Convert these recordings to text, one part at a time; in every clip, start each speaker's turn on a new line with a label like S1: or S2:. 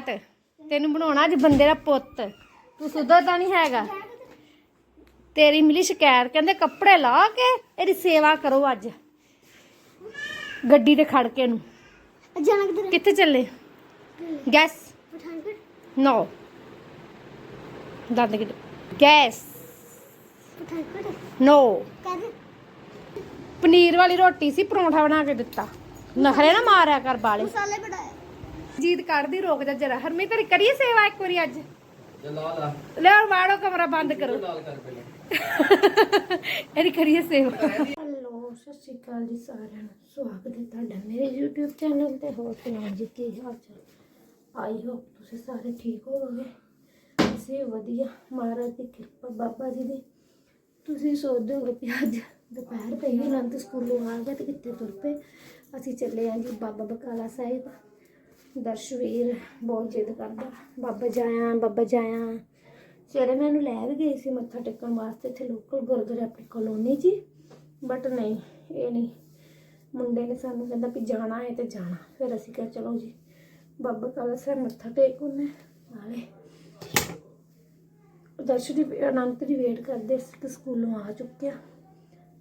S1: ਤੈਨੂੰ ਬਣਾਉਣਾ ਅੱਜ ਬੰਦੇ ਦਾ ਪੁੱਤ। ਤੂੰ ਸੁਧਰਦਾ ਨਹੀਂ ਹੈਗਾ। ਤੇਰੀ ਮਿਲੀ ਸ਼ਿਕਾਇਤ ਕਹਿੰਦੇ ਕੱਪੜੇ ਲਾ ਕੇ ਇਹਦੀ ਸੇਵਾ ਕਰੋ ਅੱਜ। ਗੱਡੀ ਤੇ ਖੜ ਕੇ ਨੂੰ
S2: ਕਿਧਰ
S1: ਕਿੱਥੇ ਚੱਲੇ? ਗੈਸ।
S2: ਪਠਾਨਕੋਟ।
S1: ਨੋ। ਦੰਦ ਕਿੱਥੇ? ਗੈਸ।
S2: ਪਠਾਨਕੋਟ।
S1: ਨੋ। ਪਨੀਰ ਵਾਲੀ ਰੋਟੀ ਸੀ ਪਰੌਂਠਾ ਬਣਾ ਕੇ ਦਿੱਤਾ। ਨਖਰੇ ਨਾ ਮਾਰਿਆ ਕਰ ਬਾਲੇ।
S2: ਮਸਾਲੇ ਬੜਾਏ
S1: ਜੀਤ ਕੱਢਦੀ ਰੋਕ ਜਾ ਜਰਾ। ਹਰਮੀ ਤੇਰੀ ਕਰੀਏ ਸੇਵਾ ਇੱਕ ਵਾਰੀ ਅੱਜ?
S3: ਜਲਾ ਲਾ
S1: ਵਾੜੋ ਕਮਰਾ ਬੰਦ ਕਰੋ।
S3: ਲਾਲ ਕਰ ਪਹਿਲਾਂ।
S1: ਇਹਦੀ ਕਰੀਏ ਸੇਵਾ। ਹੈਲੋ ਸਤਿ ਸ਼੍ਰੀ ਅਕਾਲ ਜੀ ਸਾਰਿਆਂ ਨੂੰ। ਸਵਾਗਤ ਹੈ ਤੁਹਾਡਾ ਮੇਰੇ YouTube ਚੈਨਲ ਤੇ। ਹੋਰ ਸੁਣਾਓ ਜੀ ਕੀ ਹਾਲ ਚਾਲ? ਆਈ ਹੋਪ ਤੁਸੀਂ ਸਾਰੇ ਠੀਕ ਹੋਵੋਗੇ। ਅਸੀਂ ਵਧੀਆ। ਮਹਾਰਾਜ ਦੀ ਕਿਰਪਾ ਬਾਬਾ ਜੀ ਦੀ। ਤੁਸੀਂ ਸੋਚਦੇ ਹੋ ਕਿ ਅੱਜ ਦੁਪਹਿਰ ਪਈ ਹੀ ਨੰਤ ਸਕੂਲੋਂ ਆ ਗਿਆ ਤੇ ਕਿੱਥੇ ਤੁਰ ਪਏ। ਅਸੀਂ ਚੱਲੇ ਆਂ ਜੀ ਬਾਬਾ ਬਕਾਲਾ ਸਾਹਿਬ। ਦਰਸ਼ਵੀਰ ਬਹੁਤ ਜਿੱਦ ਕਰਦਾ, ਬਾਬਾ ਜਾਇਆ ਬਾਬਾ ਜਾਇਆ। ਸਵੇਰੇ ਮੈਂ ਇਹਨੂੰ ਲੈ ਵੀ ਗਈ ਸੀ ਮੱਥਾ ਟੇਕਣ ਵਾਸਤੇ, ਇੱਥੇ ਲੋਕਲ ਗੁਰਦੁਆਰੇ ਆਪਣੀ ਕਲੋਨੀ 'ਚ ਬਟ ਨਹੀਂ, ਇਹ ਨਹੀਂ। ਮੁੰਡੇ ਨੇ ਸਾਨੂੰ ਕਹਿੰਦਾ ਵੀ ਜਾਣਾ ਹੈ ਤੇ ਜਾਣਾ। ਫਿਰ ਅਸੀਂ ਕਿਹਾ, ਚਲੋ ਜੀ, ਬਾਬਾ ਕਾਲਾ ਸਾਹਿਬ ਮੱਥਾ ਟੇਕ ਉਹਨੇ? ਨਾਲੇ ਦਰਸ਼ ਦੀ ਅਨੰਤ ਦੀ ਵੇਟ ਕਰਦੇ ਸੀ ਕਿ ਸਕੂਲੋਂ ਆ ਚੁੱਕਿਆ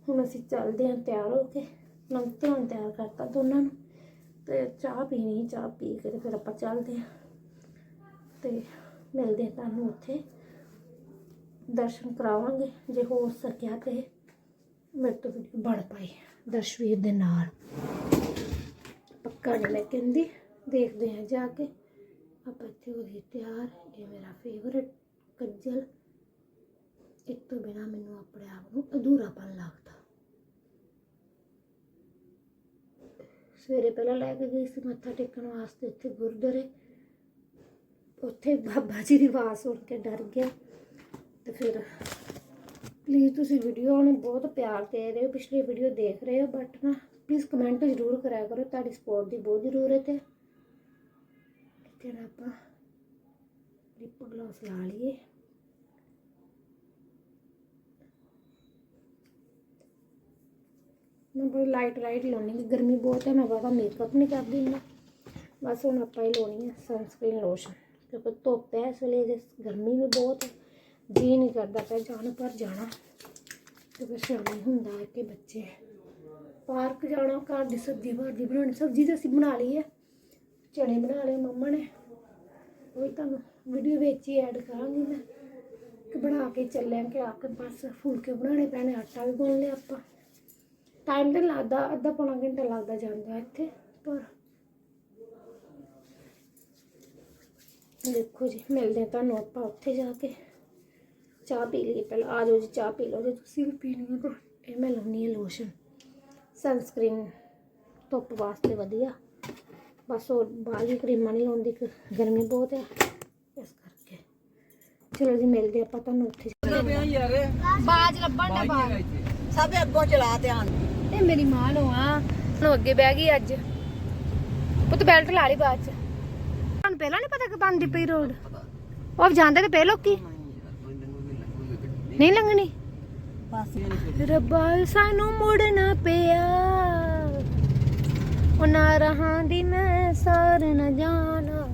S1: ਹੁਣ ਅਸੀਂ ਚੱਲਦੇ ਹਾਂ ਤਿਆਰ ਹੋ ਕੇ। ਅਨੰਤ ਨੂੰ ਤਿਆਰ ਕਰਤਾ ਦੋਨਾਂ ਨੂੰ। ਤੇ ਚਾਹ ਪੀਣੀ, ਚਾਹ ਪੀ ਕੇ ਫਿਰ ਆਪਾਂ ਚੱਲਦੇ ਹਾਂ। ਤੇ ਮਿਲਦੇ ਹਾਂ ਤੁਹਾਨੂੰ ਉੱਥੇ। ਦਰਸ਼ਨ ਕਰਾਵਾਂਗੇ, ਜੇ ਹੋ ਸਕਿਆ ਤੇ। ਮੇਰੇ ਤੋਂ ਵੀਡੀਓ ਬਣ ਪਾਈ ਦਰਸ਼ਵੀਰ ਦੇ ਨਾਲ। ਪੱਕਾ ਨਹੀਂ ਮੈਂ ਕਹਿੰਦੀ, ਦੇਖਦੇ ਹਾਂ ਜਾ ਕੇ। ਆਪਾਂ ਇੱਥੇ ਹੋ ਗਏ ਤਿਆਰ, ਇਹ ਮੇਰਾ ਫੇਵਰਟ ਕੱਜਲ। ਇਸ ਤੋਂ ਬਿਨਾ ਮੈਨੂੰ ਆਪਣੇ ਆਪ ਨੂੰ ਅਧੂਰਾਪਨ ਲੱਗਦਾ। ਸਵੇਰੇ ਪਹਿਲਾਂ ਲੈ ਕੇ ਗਈ ਸੀ ਮੱਥਾ ਟੇਕਣ ਵਾਸਤੇ ਇੱਥੇ ਗੁਰਦੁਆਰੇ। ਉੱਥੇ ਬਾਬਾ ਜੀ ਦੀ ਆਵਾਜ਼ ਸੁਣ ਕੇ ਡਰ ਗਿਆ। ਤੇ ਫਿਰ ਪਲੀਜ਼ ਤੁਸੀਂ ਵੀਡੀਓ ਨੂੰ ਬਹੁਤ ਪਿਆਰ ਦੇ ਰਹੇ ਹੋ, ਪਿਛਲੀ ਵੀਡੀਓ ਦੇਖ ਰਹੇ ਹੋ ਬਟ ਨਾ ਪਲੀਜ਼ ਕਮੈਂਟ ਜ਼ਰੂਰ ਕਰਿਆ ਕਰੋ, ਤੁਹਾਡੀ ਸਪੋਰਟ ਦੀ ਬਹੁਤ ਜ਼ਰੂਰਤ ਹੈ। ਇੱਥੇ ਨਾ ਆਪਾਂ ਲਿਪ ਗਲੋਸ ਲਾ ਲਈਏ। ਮੈਂ ਬਹੁਤ ਲਾਈਟ ਲਾਈਟ ਲਾਉਣੀ ਕਿ ਗਰਮੀ ਬਹੁਤ ਹੈ ਮੈਂ ਜ਼ਿਆਦਾ ਮੇਕਅਪ ਨਹੀਂ ਕਰਦੀ ਹਾਂ ਬਸ ਹੁਣ ਆਪਾਂ ਹੀ ਲਾਉਣੀ ਹੈ ਸਨਸਕ੍ਰੀਨ ਲੋਸ਼ਨ ਕਿਉਂਕਿ ਧੁੱਪ ਹੈ ਇਸ ਵੇਲੇ ਗਰਮੀ ਵੀ ਬਹੁਤ ਹੈ ਜੀ ਨਹੀਂ ਕਰਦਾ ਪਿਆ ਜਾਣ ਪਰ ਜਾਣਾ। ਕਿਉਂਕਿ ਫਿਰ ਸ਼ਾਮੀ ਹੁੰਦਾ ਹੈ ਕਿ ਬੱਚੇ ਪਾਰਕ ਜਾਣਾ, ਘਰ ਦੀ ਸਬਜ਼ੀ ਬਾਹਰ ਦੀ ਬਣਾਉਣੀ। ਸਬਜ਼ੀ ਤਾਂ ਅਸੀਂ ਬਣਾ ਲਈ ਹੈ ਚਣੇ ਬਣਾ ਲਏ, ਮੰਮਾ ਨੇ। ਉਹ ਵੀ ਤੁਹਾਨੂੰ ਵੀਡੀਓ ਵਿੱਚ ਹੀ ਐਡ ਕਰਾਂਗੀ ਮੈਂ। ਕਿ ਬਣਾ ਕੇ ਚੱਲੇ ਕਿ ਆ ਕੇ ਬਸ ਫੁਲਕੇ ਬਣਾਉਣੇ ਪੈਣੇ, ਆਟਾ ਵੀ ਗੁੰਨ ਲਿਆ ਆਪਾਂ। ਟਾਈਮ ਤਾਂ ਲੱਗਦਾ ਅੱਧਾ ਪੌਣਾ ਘੰਟਾ ਲੱਗਦਾ ਜਾਂਦਾ ਇੱਥੇ ਪਰ ਦੇਖੋ ਜੀ ਮਿਲਦੇ ਤੁਹਾਨੂੰ ਆਪਾਂ ਉੱਥੇ ਜਾ ਕੇ। ਚਾਹ ਪੀ ਲਈਏ ਪਹਿਲਾਂ। ਆ ਜਾਓ ਜੀ ਚਾਹ ਪੀ ਲਓ। ਜੇ ਤੁਸੀਂ ਵੀ ਪੀਣੀ ਹੈ ਤਾਂ ਇਹ ਮੈਂ ਲਾਉਣੀ ਹੈ ਲੋਸ਼ਨ ਸਨਸਕ੍ਰੀਨ ਧੁੱਪ ਵਾਸਤੇ ਵਧੀਆ। ਬਸ ਹੋਰ ਬਾਹਲੀ ਕਰੀਮਾਂ ਨਹੀਂ ਲਾਉਂਦੀ ਕਿ ਗਰਮੀ ਬਹੁਤ ਹੈ। ਇਸ ਕਰਕੇ। ਚਲੋ ਜੀ ਮਿਲਦੇ ਆਪਾਂ ਤੁਹਾਨੂੰ ਉੱਥੇ।
S3: ਯਾਰ?
S1: ਬਾਜ ਲੱਭਣ ਦਾ ਬਾਜ
S4: ਸਭ ਅੱਗੋਂ ਚਲਾ ਧਿਆਨ।
S1: ਇਹ ਮੇਰੀ ਮਾਂ ਨੂੰ ਆ। ਨੂੰ ਅੱਗੇ ਬਹਿ ਗਈ ਅੱਜ। ਪੁੱਤ ਬੈਲਟ ਲਾ ਲਈ ਬਾਅਦ ਚ। ਤੁਹਾਨੂੰ ਪਹਿਲਾਂ ਨਹੀਂ ਪਤਾ ਕਿ ਬੰਦੀ ਪਈ ਰੋਡ ਉਹ ਜਾਂਦੇ ਤੇ ਪਏ ਲੋਕੀ? ਨਹੀਂ ਲੰਘਣੀ। ਰੱਬਾ ਸਾਨੂੰ ਮੁੜਨਾ ਪਿਆ। ਉਹਨਾਂ ਰਹਾਂ ਦੀ ਮੈਂ ਸਾਰ ਨਾ ਜਾਣਾ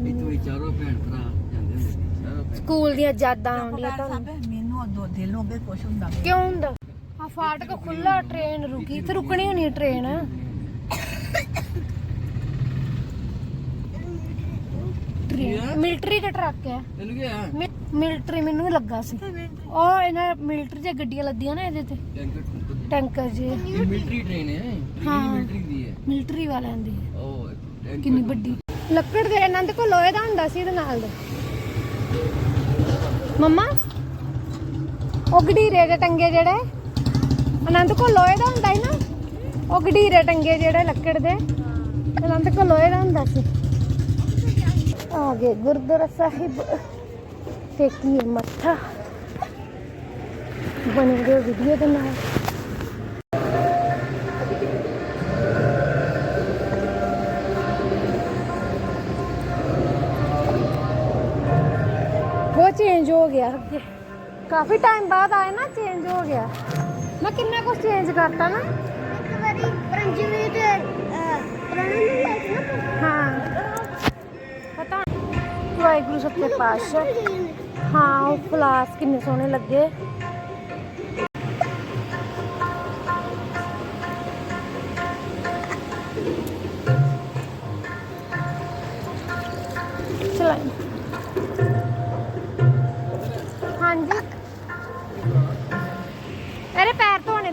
S3: ਵੀ ਤੂੰ ਚਾਰੋਂ ਭੈਣ ਭਰਾ ਜਾਂਦੇ ਹੁੰਦੇ
S1: ਸਕੂਲ ਦੀਆਂ ਯਾਦਾਂ ਆਉਂਦੀਆਂ ਤੁਹਾਨੂੰ।
S4: ਮੈਨੂੰ ਉਦੋਂ ਦਿਲੋਂ ਬੇ ਖੁਸ਼ ਹੁੰਦਾ।
S1: ਕਿਉਂ ਹੁੰਦਾ? ਫਾਟਕ ਖੁੱਲਾ ਟ੍ਰੇਨ ਰੁਕੀ। ਤੇ ਰੁਕਣੀ ਹੋਣੀ ਟ੍ਰੇਨ ਮਿਲਟਰੀ ਦਾ ਟਰੱਕ ਹੈ।
S3: ਤੈਨੂੰ ਕੀ ਆ
S1: ਮਿਲਟਰੀ ਮੈਨੂੰ ਵੀ ਲੱਗਾ ਸੀ। ਉਹ ਇਹਨਾਂ ਮਿਲਟਰੀ ਦੀਆਂ ਗੱਡੀਆਂ ਲੱਦੀਆਂ ਨਾ ਇਹਦੇ ਤੇ।
S3: ਟੈਂਕਰ
S1: ਜੀ।
S3: ਮਿਲਟਰੀ ਟ੍ਰੇਨ ਹੈ।
S1: ਹਾਂ।
S3: ਮਿਲਟਰੀ ਦੀ ਹੈ।
S1: ਮਿਲਟਰੀ ਵਾਲਿਆਂ ਦੀ
S3: ਉਹ
S1: ਕਿੰਨੀ ਵੱਡੀ। ਲੱਕੜ ਦੇ ਆਨੰਦ ਕੋ ਲੋਹੇ ਦਾ ਹੁੰਦਾ ਸੀ ਇਹਦੇ ਨਾਲ ਦਾ। ਮੰਮਾ ਉਹ ਗਡੀਰੇ ਦੇ ਟੰਗੇ ਜਿਹੜੇ? ਆਨੰਦ ਕੋ ਲੋਹੇ ਦਾ ਹੁੰਦਾ ਸੀ ਨਾ, ਉਹ ਗਡੀਰੇ ਟੰਗੇ ਜਿਹੜੇ ਲੱਕੜ ਦੇ ਆਨੰਦ ਕੋ ਲੋਹੇ ਦਾ ਹੁੰਦਾ ਸੀ। ਆ ਗਏ ਗੁਰਦੁਆਰਾ ਸਾਹਿਬ ਟੇਕੀਏ ਮੱਥਾ। ਬਣੇ ਰਹੋ ਵੀਡੀਓ ਦੇ ਨਾਲ। ਉਹ ਚੇਂਜ ਹੋ ਗਿਆ। ਅੱਗੇ ਕਾਫੀ ਟਾਈਮ ਬਾਅਦ ਆਏ ਨਾ ਚੇਂਜ ਹੋ ਗਿਆ। ਮੈਂ ਕਿੰਨਾ ਕੁਝ ਚੇਂਜ ਕਰਤਾ ਨਾ।
S2: ਇੱਕ ਵਾਰੀ ਰੰਜੀਤ ਪ੍ਰਣਨ ਨੂੰ ਲੈ ਕੇ ਨਾ।
S1: ਹਾਂ। ਪਤਾ ਵਾਹਿਗੁਰੂ ਸੱਚੇ ਪਾਤਸ਼ਾਹ। ਹਾਂ ਉਹ ਫਲਾਸ ਕਿੰਨੇ ਸੋਹਣੇ ਲੱਗੇ।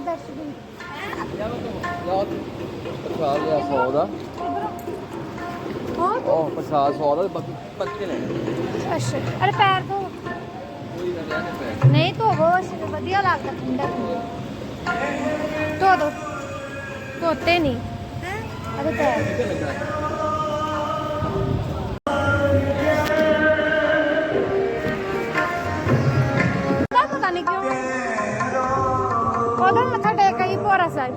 S1: ਪੈਰ ਧੋਣੇ
S3: ਪ੍ਰਸਾਦ ਲਿਆ 100 ਦਾ
S1: ਹੋਰ
S3: ਉਹ ਪ੍ਰਸਾਦ 100 ਦਾ ਬਾਕੀ ਪੱਕੇ ਲੈਣੇ
S1: ਅੱਛਾ ਅਰੇ ਪੈਰ ਧੋ
S3: ਕੋਈ ਗੱਲ ਨਹੀਂ
S1: ਨਹੀਂ ਧੋਵੋ ਅਸੀਂ ਵਧੀਆ ਲੱਗਦਾ ਠੰਡਾ ਠੰਡਾ ਧੋ ਦੋ ਧੋਤੇ ਨਹੀਂ ਅਰੇ ਪੈਰ ਉਹਦਾ
S2: Maman,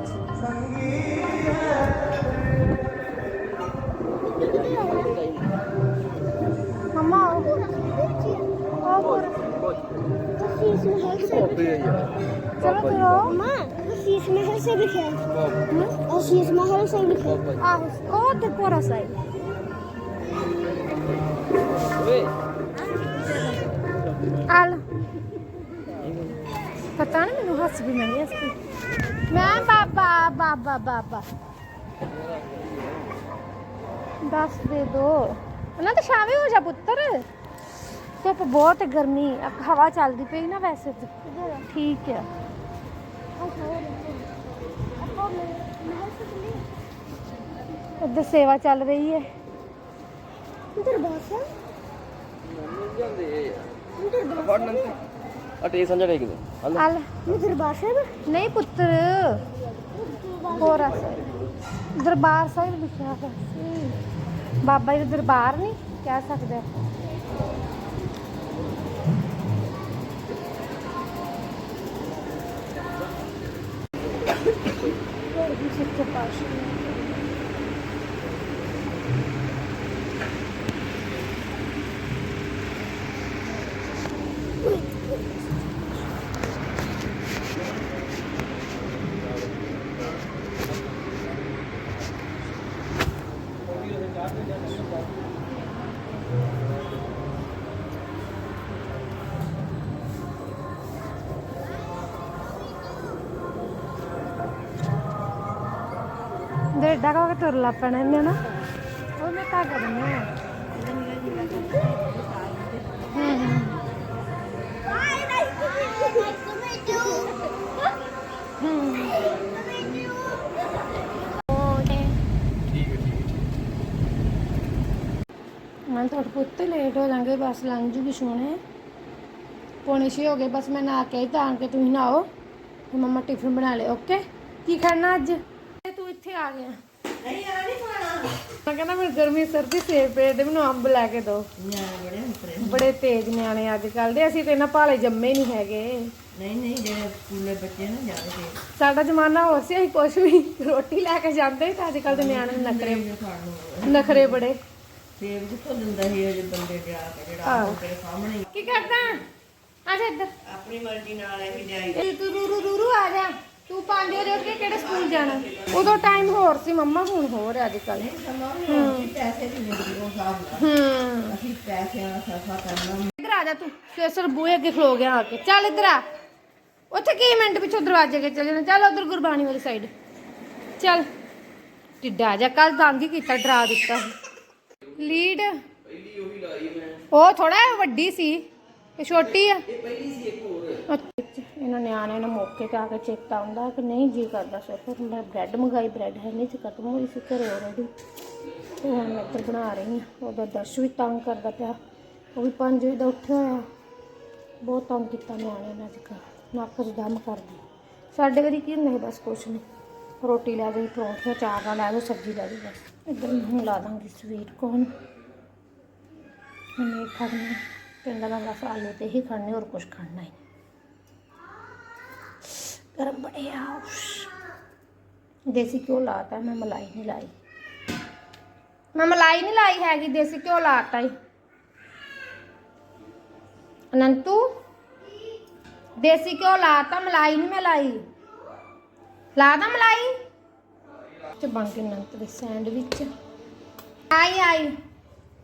S2: Mama al. Al Así es
S1: mejor ser mujer. Así es.
S3: Ah,
S1: o te poras ahí. Al. पता नहीं मैंने ਮੈਂ ਬਾਬਾ ਬਾਬਾ ਬਾਬਾ। ਦੱਸ ਦੇ ਦੋ। ਉਹਨਾਂ ਤਾਂ ਸ਼ਾਮੇ ਹੋ ਜਾ ਪੁੱਤਰ। ਧੁੱਪ ਬਹੁਤ ਗਰਮੀ ਹਵਾ ਚੱਲਦੀ ਪਈ ਨਾ ਵੈਸੇ ਠੀਕ ਹੈ ਇੱਧਰ ਸੇਵਾ ਚੱਲ ਰਹੀ ਹੈ।
S2: ਇੱਧਰ ਬਾਸ।
S3: ਹੈ ਮੰਮੀ ਜਾਂਦੇ ਆ ਇੱਧਰ ਬਾਸ। ಅಟ್ ಈ ಸಂಜೆ ಹೇಗಿದೆ
S1: ಅಲ್ಲ
S2: ಅಲ್ಲ ਦਰਬਾਰ ਸਾਹਿਬ
S1: ਨਹੀਂ ਪੁੱਤਰ। ਹੋਰ ਦਰਬਾਰ ਸਾਹਿਬ ਲਿਖਿਆ ਹੋਇਆ ਬਾਬਾ ਜੀ ਦਾ ਦਰਬਾਰ ਨਹੀਂ ਕਹਿ ਸਕਦੇ। ਗੁਰੂ ਜੀ ਦੇ ਪਾਸ਼ਾ දෙඩ්ඩකවගේ තුරලප්පන එන්නන ඔ මේ තාගරන්නේ ਪੁੱਤ ਲੇਟ ਹੋ ਜਾਾਂਗੇ ਬਸ ਲੰਘ ਜੂਗੀ ਸੋਹਣੇ। ਪੌਣੇ ਛੇ ਹੋ ਗਏ ਬਸ ਮੈਂ ਨਹਾ ਕੇ ਤਾਂ ਕੇ ਤੁਸੀਂ ਨਹਾਓ ਤੇ ਮੰਮਾ ਟਿਫਨ ਬਣਾ ਲਿਓ ਓਕੇ ਕੀ ਖਾਣਾ ਅੱਜ? ਤੇ ਤੂੰ ਇੱਥੇ ਆ ਗਿਆ।
S4: ਨਹੀਂ ਆ ਨਹੀਂ ਖਾਣਾ।
S1: ਮੈਂ ਕਹਿੰਦਾ ਮੈਨੂੰ ਗਰਮੀ ਸਰਦੀ ਸੇਬ ਪਏ ਦੇ ਮੈਨੂੰ ਅੰਬ ਲੈ ਕੇ ਦਿਓ
S4: ਨਿਆਣੇ ਬੜੇ
S1: ਤੇਜ਼ ਨਿਆਣੇ ਅੱਜ ਕੱਲ ਦੇ ਅਸੀਂ ਤੇ ਇਹਨਾਂ ਭਾਲੇ ਜੰਮੇ ਨਹੀਂ ਹੈਗੇ।
S4: ਨਹੀਂ ਨਹੀਂ ਜਿਹੜੇ ਸਕੂਲੇ ਬੱਚੇ ਨਾ ਤੇ
S1: ਸਾਡਾ ਜ਼ਮਾਨਾ ਹੋਰ ਸੀ ਅਸੀਂ ਕੁਛ ਵੀ ਰੋਟੀ ਲੈ ਕੇ ਜਾਂਦੇ ਤੇ ਅੱਜ ਕੱਲ ਦੇ ਨਿਆਣੇ ਨੂੰ ਨਖਰੇ
S4: ਨੂੰ
S1: ਨਖਰੇ ਬੜੇ।
S4: ਸੇਬ ਕਿੱਥੋਂ ਦਿੰਦਾ ਸੀ ਅਜੇ ਬੰਦੇ ਜਾ ਕੇ ਜਿਹੜਾ
S1: ਆਹੋ।
S4: ਤੇਰੇ ਸਾਹਮਣੇ ਹੀ
S1: ਕੀ ਕਰਦਾ? ਆ ਜਾ ਇੱਧਰ।
S4: ਆਪਣੀ ਮਰਜ਼ੀ ਨਾਲ ਇਹ ਲਿਆਈ।
S1: ਇਹ ਤੂੰ ਰੂ ਰੂ ਰੂ ਰੂ ਆ ਜਾ। ਤੂੰ 5 ਵਜੇ ਉੱਠ ਕੇ ਕਿਹੜੇ ਸਕੂਲ ਜਾਣਾ? ਉਦੋਂ ਟਾਈਮ ਹੋਰ ਸੀ ਮੰਮਾ ਹੁਣ ਹੋਰ ਹੈ ਅੱਜ ਕੱਲ
S4: ਸਮਾਂ ਵੀ ਹੁਣ ਅਸੀਂ ਪੈਸੇ ਦੀ ਜ਼ਿੰਦਗੀ ਨੂੰ ਹਿਸਾਬ ਨਾਲ।
S1: ਹੂੰ।
S4: ਅਸੀਂ ਪੈਸਿਆਂ ਦਾ ਸਫਾ ਕਰਨਾ
S1: ਇੱਧਰ ਆ ਜਾ ਤੂੰ। ਸਵੇਰ ਬੂਹੇ ਅੱਗੇ ਖਲੋ ਗਿਆ ਆ ਕੇ। ਚੱਲ ਇੱਧਰ ਆ। ਉੱਥੇ ਕੀ ਮਿੰਟ ਪਿੱਛੋਂ ਦਰਵਾਜ਼ੇ ਅੱਗੇ ਚੱਲ ਜਾਣਾ। ਚੱਲ ਉਧਰ ਗੁਰਬਾਣੀ ਵਾਲੀ ਸਾਈਡ ਚੱਲ। ਟਿੱਡਾ ਜਾ। ਕੱਲ ਤੰਗ ਹੀ ਕੀਤਾ ਡਰਾ ਦਿੱਤਾ ਸੀ। ਲੀਡ। ਉਹ ਥੋੜਾ ਵੱਡੀ ਸੀ ਇਹ ਛੋਟੀ ਆ। ਇਹ ਪਹਿਲੀ ਸੀ ਇੱਕ ਹੋਰ। ਇਹਨਾਂ ਨਿਆਣੇ ਨੂੰ ਮੌਕੇ ਤੇ ਆ ਕੇ ਚੇਤਾ ਆਉਂਦਾ ਕਿ ਨਹੀਂ ਜੀ ਕਰਦਾ ਸੋ ਫਿਰ ਮੈਂ ਬ੍ਰੈਡ ਮੰਗਾਈ ਬ੍ਰੈਡ ਹੈ ਨਹੀਂ ਸੀ ਖਤਮ ਹੋਈ ਸੀ ਘਰੇ ਆਲਰੇਡੀ ਤੇ ਹੁਣ ਮੈਂ ਇੱਧਰ ਬਣਾ ਰਹੀ ਹਾਂ ਉਹਦਾ ਦਰਸ਼ ਵੀ ਤੰਗ ਕਰਦਾ ਪਿਆ। ਉਹ ਵੀ 5 ਵਜੇ ਦਾ ਉੱਠਿਆ ਹੋਇਆ। ਬਹੁਤ ਤੰਗ ਕੀਤਾ ਨਿਆਣੇ ਨੇ ਅੱਜ ਕੱਲ੍ਹ ਨੱਕ 'ਚ ਦਮ ਕਰਦੀ। ਸਾਡੇ ਵਾਰੀ ਕੀ ਹੁੰਦਾ ਸੀ ਬਸ ਕੁਛ ਨਹੀਂ। ਰੋਟੀ ਲੈ ਗਈ ਪਰੌਂਠੀਆਂ ਚਾਰ ਨਾਲ ਲੈ ਗਏ ਸਬਜ਼ੀ ਲੈ ਗਈ ਬਸ ਇੱਧਰ ਮੈਂ ਹੁਣ ਲਾ ਦਾਂਗੀ ਸਵੀਟ ਕੋਨ ਹੁਣ ਇਹ ਖਾਣੀ ਪਿੰਡਾਂ ਦਾ ਬਸ ਆਲੂ ਤੇ ਹੀ ਖਾਣੇ ਹੋਰ ਕੁਛ ਖਾਣਾ ਹੀ ਨਹੀਂ ਗਰਮ ਬੜਿਆ ਦੇਸੀ ਘਿਓ ਲਾਤਾ ਮੈਂ ਮਲਾਈ ਨਹੀਂ ਲਾਈ ਮੈਂ ਮਲਾਈ ਨਹੀਂ ਲਾਈ ਹੈਗੀ ਦੇਸੀ ਘਿਓ ਲਾਤਾ ਹੀ ਅਨੰਤੂ ਦੇਸੀ ਘਿਓ ਲਾਤਾ ਲਾ ਦਾ ਮਲਾਈ। ਤੇ ਬਣ ਕੇ ਅਨੰਤ ਸੈਂਡਵਿਚ। ਆਈ ਆਈ।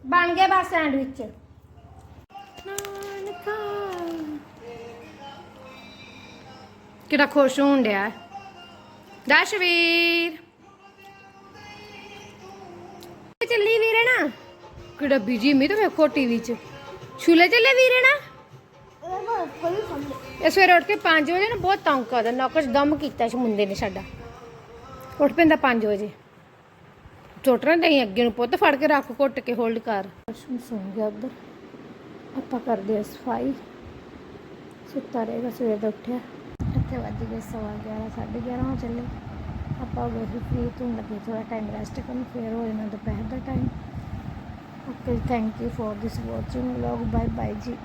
S1: ਬਣ ਗਏ ਬਸ ਸੈਂਡਵਿਚ। ਕਿਹੜਾ ਖੁਸ਼ ਹੋਣ ਡਿਆ ਦਸ਼ਵੀਰ ਚੱਲੀ ਵੀਰੇ ਨਾ? ਕਿਹੜਾ ਬੀਜੀ ਮੀ ਤਾਂ ਵੇਖੋ ਟੀਵੀ 'ਚ ਛੁਲੇ ਚੱਲੇ ਵੀਰੇ ਨਾ?
S2: ਇਹਦਾ ਮੈਂ
S1: ਇਹ ਸਵੇਰੇ ਉੱਠ ਕੇ 5 ਵਜੇ ਨਾ ਬਹੁਤ ਤੰਗ ਕਰਦਾ। ਨੌਕਰ ਦਮ ਕੀਤਾ ਸੀ ਮੁੰਡੇ ਨੇ ਸਾਡਾ। ਉੱਠ ਪੈਂਦਾ 5 ਵਜੇ। ਟੋਟਰਾਂ ਨਹੀਂ ਅੱਗੇ ਨੂੰ ਪੁੱਤ, ਫੜ ਕੇ ਰੱਖ, ਘੁੱਟ ਕੇ ਹੋਲਡ ਕਰ। ਅਸ਼ਮ ਸੌਂ ਗਿਆ ਉੱਧਰ। ਆਪਾਂ ਕਰਦੇ ਆ ਸਫ਼ਾਈ। ਸੁੱਤਾ ਰਹੇਗਾ ਸਵੇਰ ਦਾ ਉੱਠਿਆ। ਇੱਥੇ ਵੱਜ ਗਏ ਸਵਾ 11 11:30 ਹੋ ਚੱਲੇ। ਆਪਾਂ ਗਏ ਸੀ ਫ੍ਰੀ ਤੋਂ ਲੱਗੇ ਥੋੜਾ ਟਾਈਮ ਰੈਸਟ ਕਰਨ, ਫਿਰ ਹੋ ਜਾਣਾ ਦੁਪਹਿਰ ਦਾ time okay thank you for this watching vlog bye bye ji.